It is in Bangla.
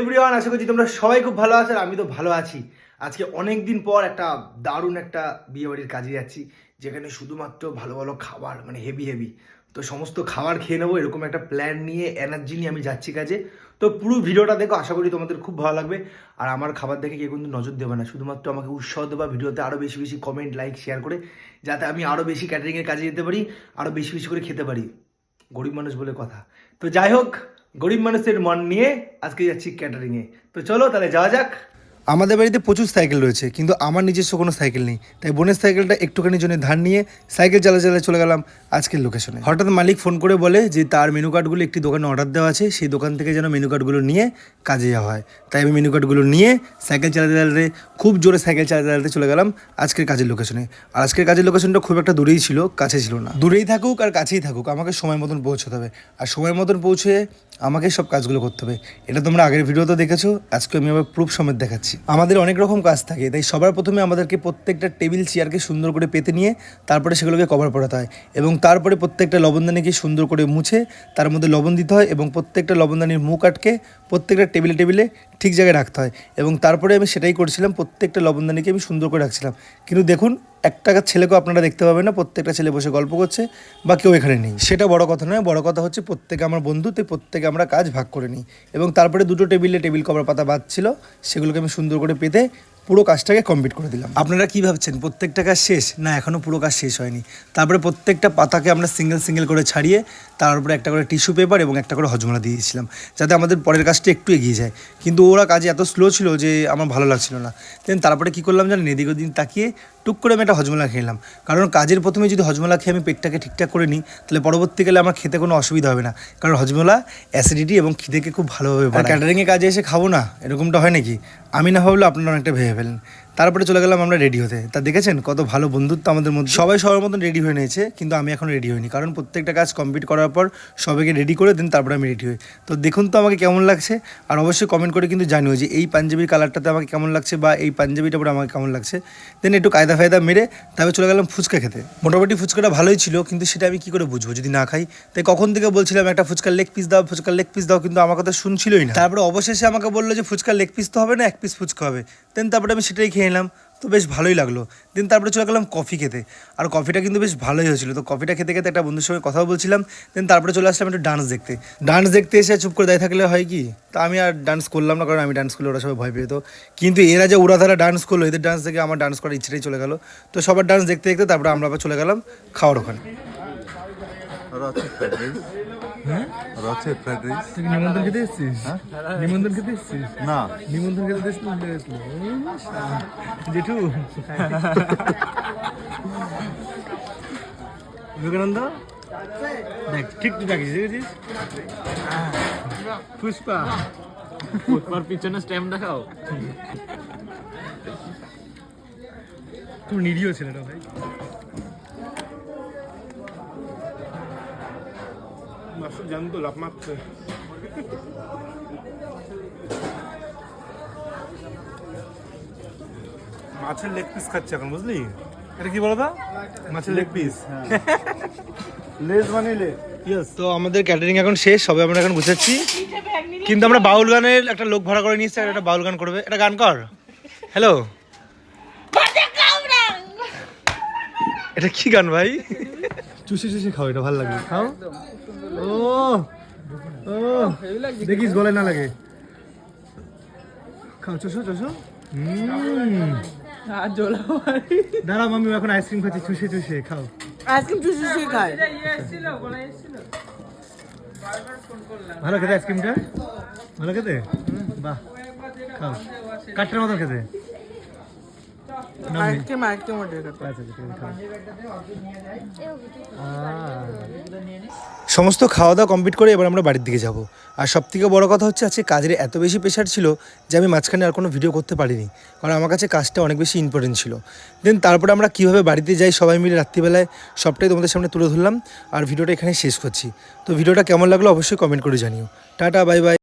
এভরিওয়ান আশা করছি তোমরা সবাই খুব ভালো আছো আর আমি তো ভালো আছি। আজকে অনেক দিন পর একটা দারুণ একটা বিয়ে বাড়ির কাজে যাচ্ছি, যেখানে শুধুমাত্র ভালো ভালো খাবার মানে হেভি হেভি তো সমস্ত খাবার খেয়ে নেব, এরকম একটা প্ল্যান নিয়ে এনার্জি নিয়ে আমি যাচ্ছি কাজে। তো পুরো ভিডিওটা দেখো, আশা করি তোমাদের খুব ভালো লাগবে। আর আমার খাবার দেখে কেউ কিন্তু নজর দেবে না, শুধুমাত্র আমাকে উৎসাহ দেবা ভিডিওতে আরও বেশি বেশি কমেন্ট লাইক শেয়ার করে, যাতে আমি আরও বেশি ক্যাটারিংয়ের কাজে যেতে পারি আরও বেশি বেশি করে খেতে পারি। গরিব মানুষ বলে কথা। তো যাই হোক গরিব মানুষের মন নিয়ে আজকে যাচ্ছি ক্যাটারিংয়ে তো চলো তাহলে যাওয়া যাক। আমাদের বাড়িতে প্রচুর সাইকেল রয়েছে, কিন্তু আমার নিজস্ব কোনো সাইকেল নেই। তাই বোনের সাইকেলটা একটুখানি জন্য ধার নিয়ে সাইকেল চালা চালা চলে গেলাম আজকের লোকেশনে হঠাৎ মালিক ফোন করে বলে যে, তার মেনু কার্ডগুলো একটি দোকানে অর্ডার দেওয়া আছে, সেই দোকান থেকে যেন মেনু কার্ডগুলো নিয়ে কাজে যাওয়া হয়। তাই আমি মেনু কার্ডগুলো নিয়ে সাইকেল চালাতে চালাতে, খুব জোরে সাইকেল চালাতে চালাতে চলে গেলাম আজকের কাজের লোকেশনে আর আজকের কাজের লোকেশনটা খুব একটা দূরেই ছিল, কাছে ছিল না। দূরেই থাকুক আর কাছেই থাকুক, আমাকে সময় মতন পৌঁছতে হবে। আর সময় মতন পৌঁছে আমাকে সব কাজগুলো করতে হবে। এটা তোমরা আগের ভিডিওতে দেখেছ, আজকে আমি আবার প্রুফ সমেত দেখাচ্ছি। আমাদের অনেক রকম কাজ থাকে, তাই সবার প্রথমে আমাদেরকে প্রত্যেকটা টেবিল চেয়ারকে সুন্দর করে পেতে নিয়ে তারপরে সেগুলোকে কভার পড়াতে হয় এবং তারপরে প্রত্যেকটা লবণদানিকে সুন্দর করে মুছে তার মধ্যে লবণ দিতে হয় এবং প্রত্যেকটা লবণদানির মুখ আটকে প্রত্যেকটা টেবিলে টেবিলে ঠিক জায়গায় রাখতে হয় এবং তারপরে আমি সেটাই করছিলাম, প্রত্যেকটা লবণদানিকে আমি সুন্দর করে রাখছিলাম। কিন্তু দেখুন একটা ছেলেকেও আপনারা দেখতে পাবেন না, প্রত্যেকটা ছেলে বসে গল্প করছে বা কেউ এখানে নেই। সেটা বড় কথা নয়, বড় কথা হচ্ছে প্রত্যেকে আমার বন্ধু, তাই প্রত্যেকে আমরা কাজ ভাগ করে নিই। এবং তারপরে দুটো টেবিলে টেবিল কভার পাতা বাদ ছিল, সেগুলোকে আমি সুন্দর করে পেতে পুরো কাজটাকে কমপ্লিট করে দিলাম। আপনারা কি ভাবছেন, প্রত্যেকটা কাজ শেষ? না এখনও পুরো কাজ শেষ হয়নি। তারপরে প্রত্যেকটা পাতাকে আমরা সিঙ্গেল সিঙ্গেল করে ছাড়িয়ে, তার উপরে একটা করে টিস্যু পেপার এবং একটা করে হজমলা দিয়ে দিয়েছিলাম, যাতে আমাদের পরের কাজটা একটু এগিয়ে যায়। কিন্তু ওরা কাজে এত স্লো ছিল যে আমার ভালো লাগছিল না। দেন তারপরে কী করলাম জানেন, এদিক ওদিন তাকিয়ে টুক করে আমি একটা হজমলা খেলাম কারণ কাজের প্রথমে যদি হজমলা খেয়ে আমি পেটটাকে ঠিকঠাক করে নিই, তাহলে পরবর্তীকালে আমার খেতে কোনো অসুবিধা হবে না। কারণ হজমলা অ্যাসিডিটি এবং খিদেকে খুব ভালোভাবে ক্যাটারিংয়ে কাজে এসে খাব না, এরকমটা হয় নাকি? আমি না ভাবলে আপনারা অনেকটা ভেবে ফেলেন তারপরে চলে গেলাম আমরা রেডি হতে। তা দেখেছেন কত ভালো বন্ধুত্ব আমাদের মধ্যে। সবাই সবার মতন রেডি হয়ে নিয়েছে, কিন্তু আমি এখন রেডি হইনি। কারণ প্রত্যেকটা কাজ কমপ্লিট করার পর সবাইকে রেডি করে দেন, তারপরে আমি রেডি হই। তো দেখুন তো আমাকে কেমন লাগছে, আর অবশ্যই কমেন্ট করে কিন্তু জানিও যে এই পাঞ্জাবির কালারটাতে আমাকে কেমন লাগছে বা এই পাঞ্জাবিটা পরে আমাকে কেমন লাগছে। দেন একটু কায়দা ফায়দা মেরে তারপরে চলে গেলাম ফুচকা খেতে। মোটামুটি ফুচকাটা ভালোই ছিল, কিন্তু সেটা আমি কি করে বুঝব যদি না খাই? তাই কখন থেকে বলছিলাম একটা ফুচকার লেগ পিস দাও, ফুচকার লেগ পিস দাও, কিন্তু আমার কথা শুনছিলই না। তারপরে অবশেষে আমাকে বলল যে ফুচকার লেগ পিস তো হবে না, এক পিস ফুচকা হবে। দেন তারপরে আমি সেটাই খেয়ে নিলাম তো বেশ ভালোই লাগল। দেন তারপরে চলে গেলাম কফি খেতে। আর কফিটা কিন্তু বেশ ভালোই হয়েছিল। তো কফিটা খেতে খেতে একটা বন্ধুর সঙ্গে কথাও বলছিলাম। দেন তারপরে চলে আসলাম একটু ডান্স দেখতে। ডান্স দেখতে এসে চুপ করে দাঁড়িয়ে থাকলে হয় কি? তা আমি আর ডান্স করলাম না, কারণ আমি ডান্স করলে ওরা সবাই ভয় পেয়ে তো কিন্তু এরা যে উড়াধারা ডান্স করল, এদের ডান্স দেখে আমার ডান্স করার ইচ্ছেটাই চলে গেলো। তো সবার ডান্স দেখতে দেখতে তারপরে আমরা আবার চলে গেলাম খাওয়ার ওখানে। হ্যাঁ? রথের ফ্রাইড রাইস। তুই নিমন্ত্রণ খেতে এসছিস? নিমন্ত্রণ খেতে এসছিস? না। নিমন্ত্রণ খেতে এসছিস না? জেঠু। বিবেকানন্দ? দেখ ঠিক তুই ডাকিস দেখেছিস? পুষ্পা। ফুটপার পিছনে স্ট্যাম্প দেখাও। খুব নিরীহ ছেলেটা ভাই। জানতো লাভ মারতে মাছের লেগ পিস খাচ্ছে এখন বুঝলি? এটা কি বলো তো মাছের লেগ পিস লেজ বানিলে ইয়েস তো আমাদের ক্যাটারিং এখন শেষ সবে আমরা এখন গুছাচ্ছি। কিন্তু আমরা বাউল গানের একটা লোক ভাড়া করে নিয়েছি আর একটা বাউল গান করবে। একটা গান কর। হ্যালো এটা কি গান ভাই? চুষে চুষে খাও এটা ভালো লাগে। খাও। ও ও দেখিস গলায় না লাগে। খাও চুষো চুষো। দাঁড়াও মামি এখন আইসক্রিম খাচ্ছি চুষে চুষে খাও। আইসক্রিম চুষি চুষি খায়। ভালো খেতে আইসক্রিমটা ভালো খেতে? বাহ খাও। কাঠের মতো খেতে। ওটা আচ্ছা, সমস্ত খাওয়া দাওয়া কমপ্লিট করে এবার আমরা বাড়ির দিকে যাব। আর সব থেকে বড় কথা হচ্ছে আজকে কাজের এত বেশি প্রেশার ছিল যে আমি মাঝখানে আর কোনো ভিডিও করতে পারিনি। কারণ আমার কাছে কাজটা অনেক বেশি ইম্পর্টেন্ট ছিল। দেন তারপরে আমরা কীভাবে বাড়িতে যাই সবাই মিলে রাত্রিবেলায় সবটাই তোমাদের সামনে তুলে ধরলাম। আর ভিডিওটা এখানে শেষ করছি। তো ভিডিওটা কেমন লাগল অবশ্যই কমেন্ট করে জানিও। Tata bye bye